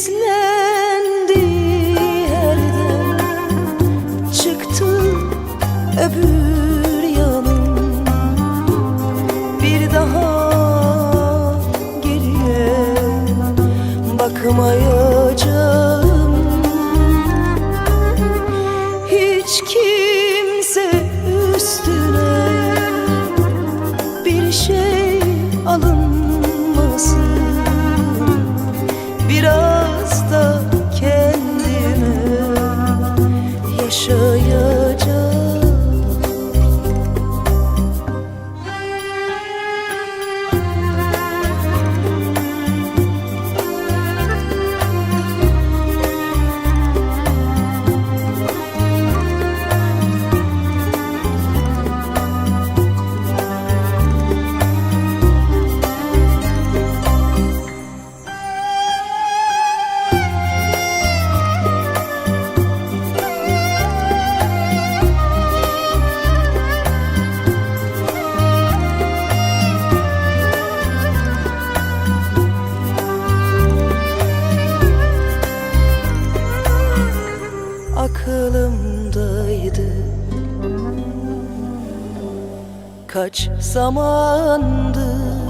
gizlendi yerden Çıktı öbür yanım Bir daha geriye bakmayacağım. Hiç kimse aklımdaydı Kaç zamandır